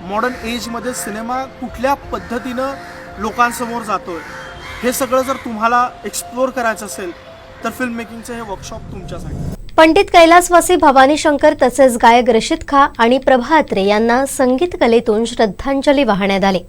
Modern एजमध्ये cinema कुठल्या पद्धतीनं लोकांसमोर जातोय हे सगळं जर तुम्हाला एक्सप्लोअर करायचं असेल तर फिल्म मेकिंगचं हे वर्कशॉप तुमच्यासाठी. पंडित कैलासवासी भवानी शंकर तसेच गायक रशीद खा आणि प्रभा अत्रे यांना संगीत कलेतून श्रद्धांजली वाहण्यात आली.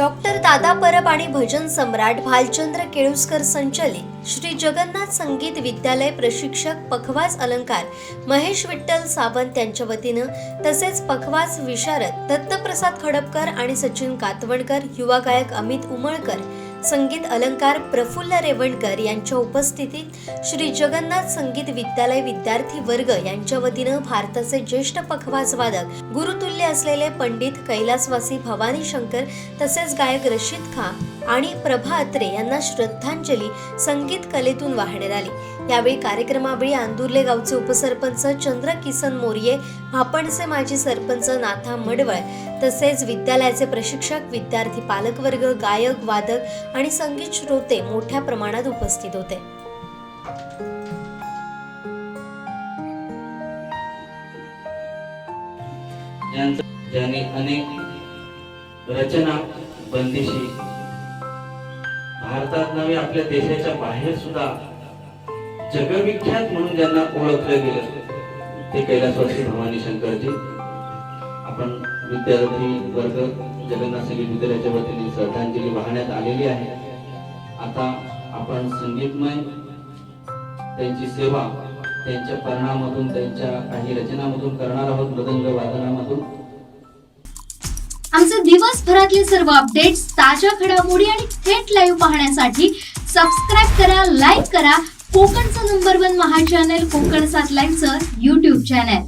डॉक्टर दादा परब आणि भजन सम्राट भालचंद्र केळुसकर संचलित श्री जगन्नाथ संगीत विद्यालय प्रशिक्षक पखवाज अलंकार महेश विठ्ठल सावंत यांच्या वतीनं तसेच पखवाज विशारद दत्तप्रसाद खडपकर आणि सचिन कातवणकर युवा गायक अमित उमळकर संगीत अलंकार प्रफुल्ल रेवणकर यांच्या उपस्थितीत श्री जगन्नाथ संगीत विद्यालय विद्यार्थी वर्ग यांच्या वतीनं भारताचे ज्येष्ठ पखवाज वादक गुरुतुल्य असलेले पंडित कैलासवासी भवानी शंकर तसेच गायक रशीद खान आणि प्रभा अत्रे यांना श्रद्धांजली संगीत कलेतून वाहण्यात आली. यावेळी कार्यक्रमावेळी आंदुर्ले गावचे उपसरपंच चंद्र किसन मोरिये भापणचे माजी सरपंच नाथा मडवळ तसेच विद्यालयाचे प्रशिक्षक विद्यार्थी पालकवर्ग गायक वादक आणि संगीत श्रोते मोठ्या प्रमाणात उपस्थित होते. ज्याने अनेक रचना बंदिशी भारतात नव्हे आपल्या देशाच्या बाहेर सुद्धा जगविख्यात म्हणून ज्यांना ओळखलं गेलं ते कैलासवासी भवानी शंकरजी. आपण विद्यार्थी वर्ग जगन्नाथ संगीत विद्यालयाच्या वतीने श्रद्धांजली वाहण्यात आलेली आहे. आता आपण संगीतमय त्यांची सेवा त्यांच्या परिणामातून त्यांच्या काही रचनामधून करणार आहोत मृदंग वादनामधून. आमचे दिवसभरातले सर्व अपडेट्स ताज्या घडामोडी आणि थेट लाईव्ह पाहण्यासाठी सबस्क्राईब करा लाईक करा. कोकणचं number one Maha channel Kokan सात लाईव्हचं युट्यूब चॅनल